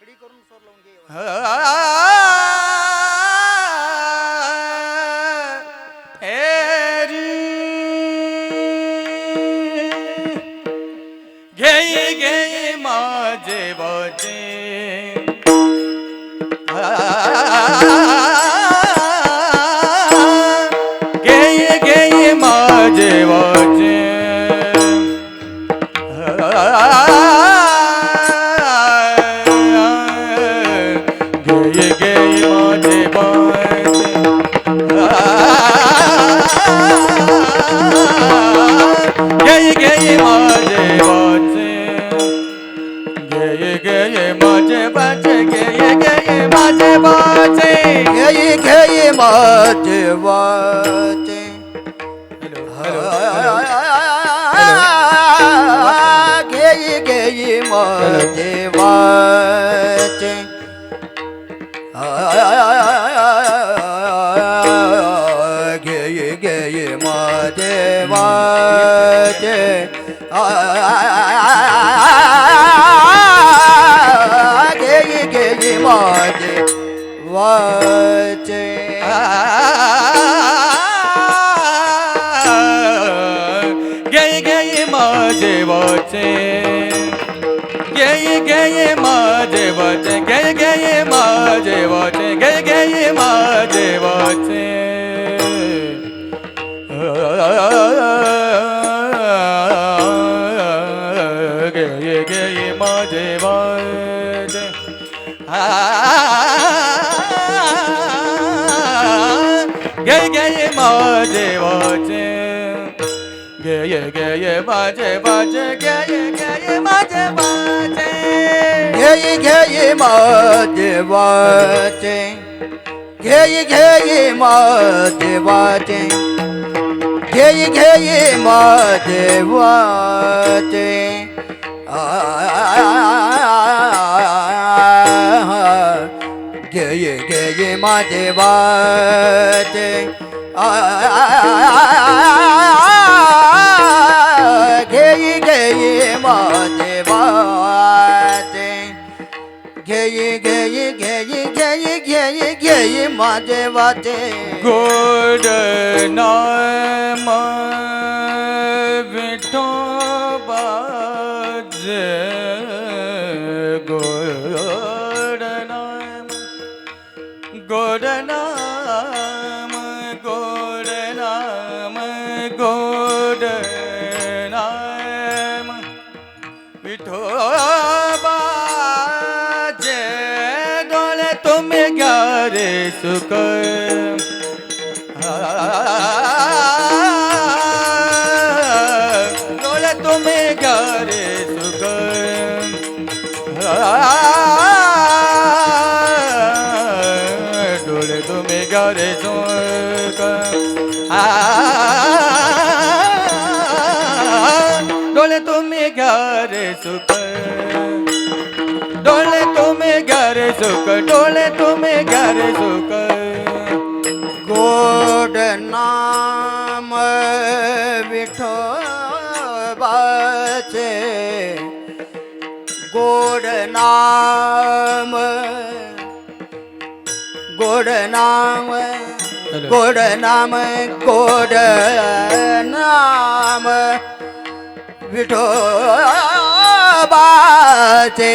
खडी करून सोर लावून घे. घे घे मध्ये मध्ये घे घे मध्ये वाचे वचे गे गे माझे वचे गे गे વચે ગઈ ગઈ માજે વચે ગઈ ગઈ માજે વચે ગઈ ગઈ માજે વચે ગઈ ગઈ માજે વચે ગઈ ગઈ માજે घेई घेई देवाचे घेई घेई देवाचे घेई घेई देवाचे घेई घेई देवाचे घेई घेई ઘેઈ ઘેઈ માજે વાતે ગોડ નામ सुकर सुख डोळे तुम्ही घर सुख. गोड नाम विठो बाचे गोड नाम गोड नाम गोड नाम गोड नाम विठो बाबाचे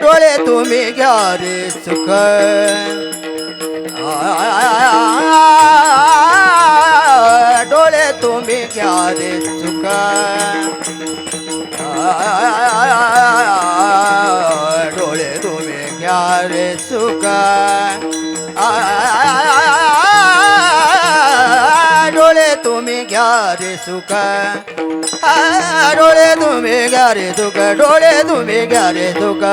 डोळे तुम्ही घ्या रे सुख डोळे तुम्ही घ्या रे सुख डोळे तुम्ही घ्या रे सुख डोळे तुम्ही घ्या रे सुख डोळे तुम्ही गारे तुक डोळे तुम्ही गारे तुक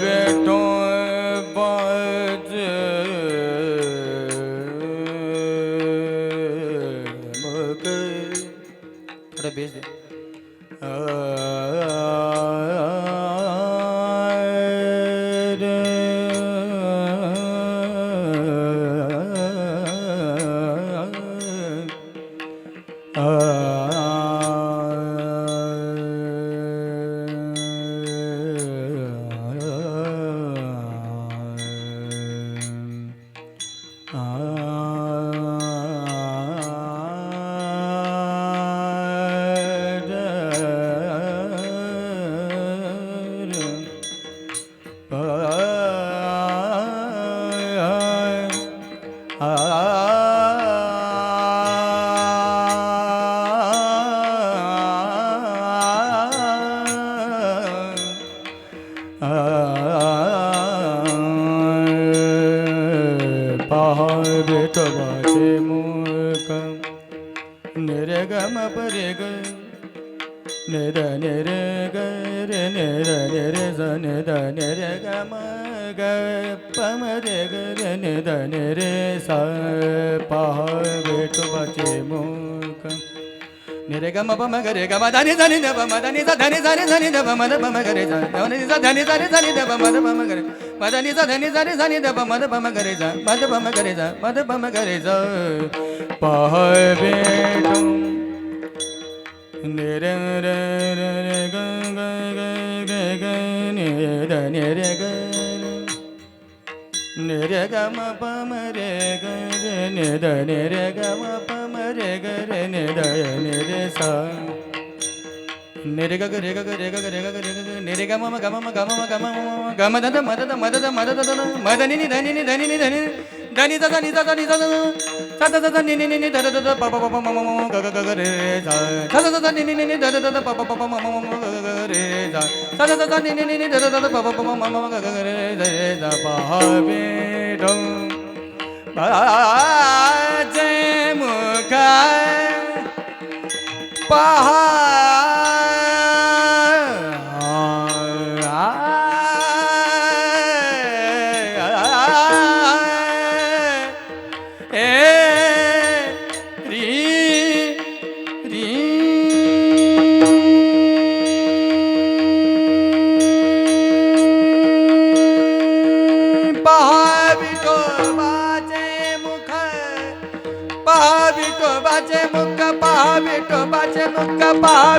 बेटो बाज मग थोडं बेस दे विठोबाचे मुख निरे गम परे ग निर निरे ग रे निर निरे ज निद निरे गम ग रे ग रे निद निरे सा पहा विठोबाचे मुख निरे गम पम गरे गम धनि धनि द पम धनि सा धनि धनि धनि द पम द पम गरे सा धनि सा धनि धनि धनि द म द पम गरे मदनि जा धनि धनि धनि द पम द पम गरे सा मद पम गरे सा मद पम गरे जा पह बेटू निरे रे रे रे ग ग ग ग ग नि द नि रे ग निरे ग म प म रे ग रे नि द नि रे ग म प ग रे नि द नि रे सा नि रे ग रे ग ग रे ग ग रे ग ग रे ग ग रे ग म म ग म म ग म ग म ग म द म द म द म द द म द नि नि ध नि नि नि नि धनि द नि द नि द द द द नि नि नि नि द द प प प म म म ग ग ग रे रे सा द द नि नि नि नि द द प प प म म म ग ग रे सा नि नि नि प प प म म ग ग रे सा बे डो मुख पहा विठोबाचे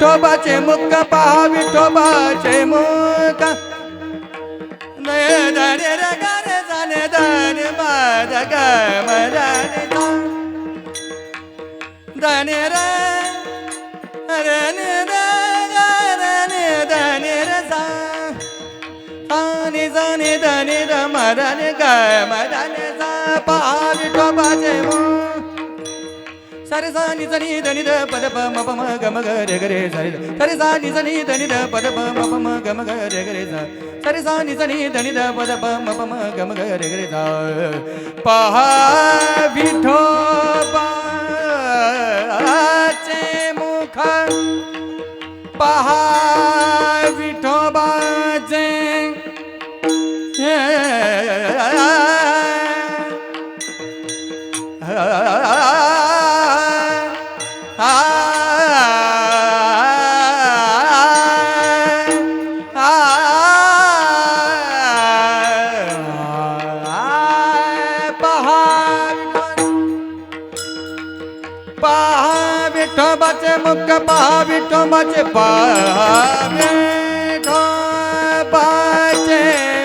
विठोबाचे मुख पहा विठोबाचे मुख नये दारे रे गारे जाने धने माद ग मदने रे रे नि रे रे नि धने रे जाने दाने द मदने ग जा सा पहा विठोबाचे मुख सरे सा नि नी धनि द पद प म प म ग म ग रे ग रे सरे सरे सा नि नी धनि द पद प म प म ग म ग रे ग रे सा सरे सा नि नी धनि द पद प म प म ग म ग रे ग रे सा पहा विठोबाचे मुख विठोबाचे मुख पहा विठोबाचे पहा विठोबाचे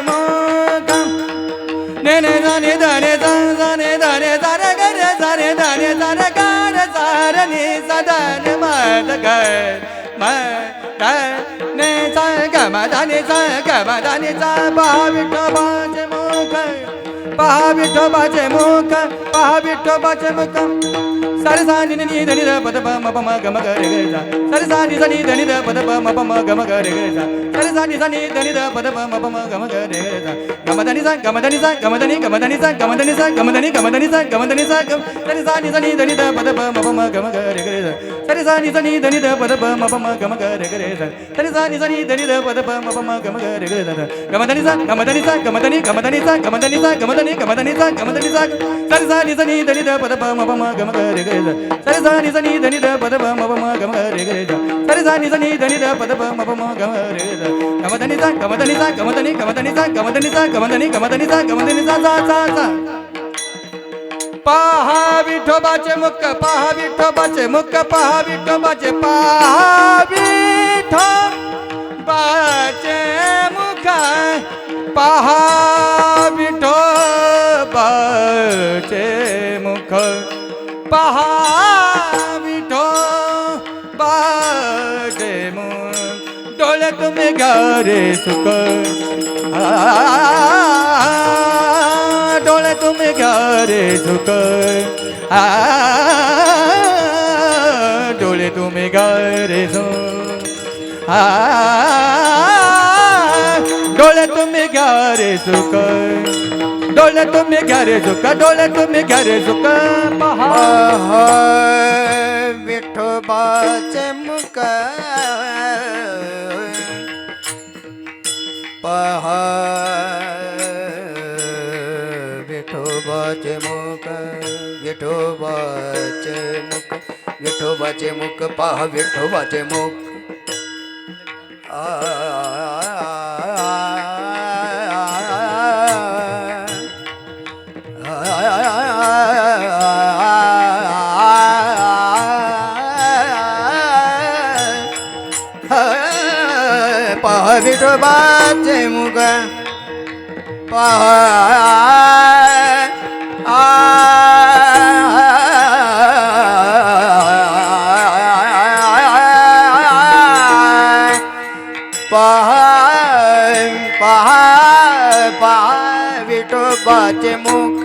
मुख. ने ने जाने दाने जाने दाने जाने गरे जाने दाने जाने गार जार नि सदन मद ग मद ने सा ग मद नि सा ग मद नि सा पहा विठोबाचे मुख पहा विठोबाचे मुख पहा विठोबाचे मुख सरे सा नि नि धनि द पद प म प म ग म ग रे ग रे सा सरे सा नि नि धनि द पद प म प म ग म ग रे ग रे सा सरे सा नि नि धनि द पद प म प म ग म ग रे ग रे सा ग म धनि सा ग म धनि सा ग म धनि ग म धनि सा ग म धनि सा ग म धनि ग म धनि सा ग म धनि सा ग सरे सा नि नि धनि द पद प म प म ग म ग रे ग रे सा सरे सा नि नि धनि द पद प म प म ग म ग रे ग रे सा सरे सा नि नि धनि द पद प म प म ग म ग रे ग रे सा ग म धनि सा ग म धनि सा ग म धनि ग म धनि सा ग म धनि सा ग म धनि ग म धनि सा ग म धनि सा सरे सा नि नि धनि द पद प म प म ग म ग रे ग रे सा सरे सा नि नि धनि द पद प म प म ग म ग रे ग पहा विठोबाचे मुख पहा विठोबाचे मुख पहा विठोबाचे पहा विठो बाचे मुख पहा विठोबाचे मुख पहा विठो बाचे मुख. डोळे तुम्ही घरे सुख आ, रे झुक डोळे तुम्ही रे झुक. आ, डोळे तुम्ही घरे झुक डोळे तुम्ही घरे झुक डोळे तुम्ही घरे झुक. पहा. विठोबाचे मुख विठोबाचे मुख पहा विठोबाचे मुख. आ, पहा विठोबाचे मुख पहा विठोबाचे मुख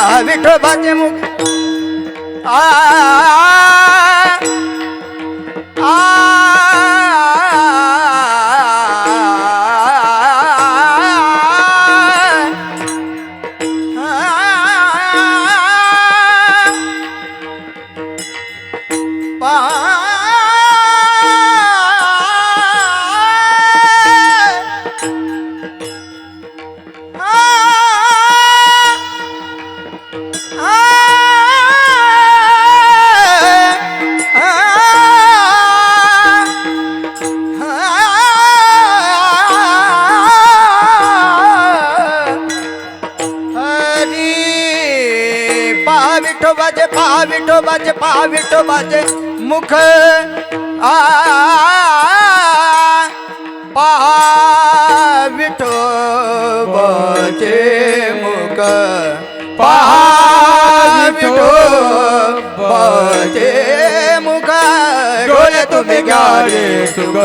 मुख पहा विठोबाचे मुख पहा विठोबाचे पहा विठोबाचे मुख. आ पहा विठोबाचे मुख. पहा विठोबाचे मुख. डोळे तुम्ही घ्या रे सुख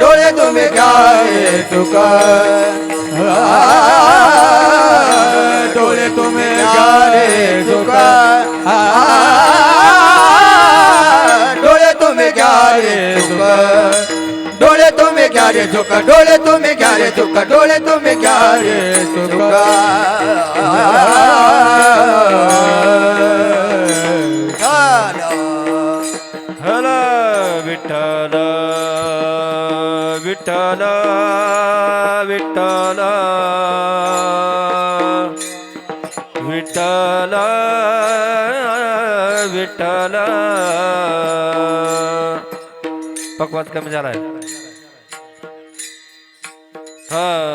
डोळे तुम्ही घ्या रे सुख. डोळे तुम्ही घ्या रे डोळे तुम्ही घ्या रे डोळे तुम्ही घ्या रे डोळे तुम्ही घ्या रे डोळे तुम्ही घ्या रे झुक विठ्ठल विठ्ठल. विठ्ठल. विठ्ठल विठ्ठल. पकवास कमी झालाय.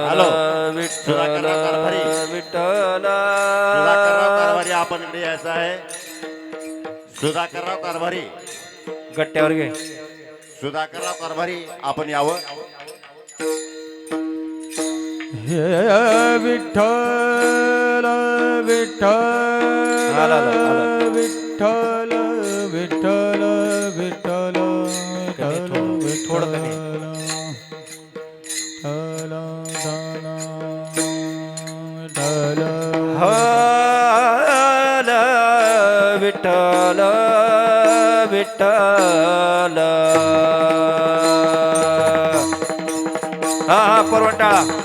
हॅलो. विठ्ठल. विठ्ठल. आपण इकडे यायचं आहे. सुधाकरराव कारभारी. गट्ट्यावर घे. सुधाकरराव कारभारी आपण यावं. विठ्ठल विठ्ठल. विठ्ठल विठ्ठल विठ्ठल. हल विठ्ठल विठ्ठल हा हा परवंटाळा